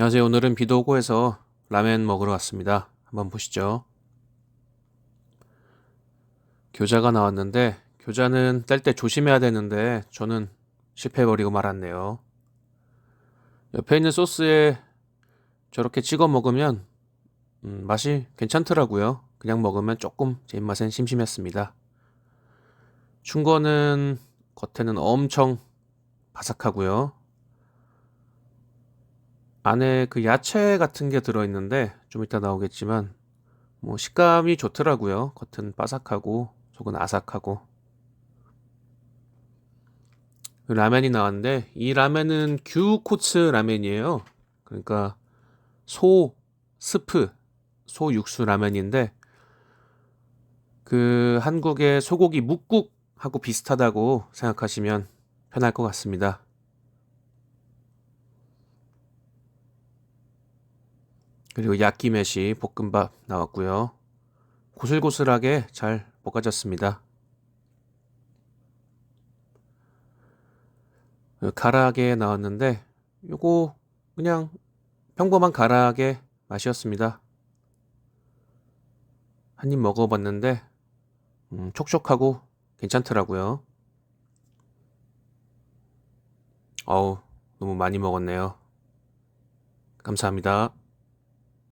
안녕하세요. 오늘은 비도 오고 해서 라멘 먹으러 왔습니다. 한번 보시죠. 교자가 나왔는데 교자는 뗄 때 조심해야 되는데 저는 실패해버리고 말았네요. 옆에 있는 소스에 저렇게 찍어 먹으면 음, 맛이 괜찮더라고요. 그냥 먹으면 조금 제 입맛엔 심심했습니다. 충거는 겉에는 엄청 바삭하고요. 안에 그 야채 같은 게 들어있는데 좀 이따 나오겠지만 뭐 식감이 좋더라고요. 겉은 바삭하고 속은 아삭하고 라면이 나왔는데 이 라면은 규코츠 라면이에요. 그러니까 소 스프 소 육수 라면인데 그 한국의 소고기 묵국하고 비슷하다고 생각하시면 편할 것 같습니다. 그리고 야끼메시 볶음밥 나왔고요. 고슬고슬하게 잘 볶아졌습니다. 가라아게 나왔는데 요거 그냥 평범한 가라아게 맛이었습니다. 한 입 먹어봤는데 음, 촉촉하고 괜찮더라고요. 어우, 너무 많이 먹었네요. 감사합니다.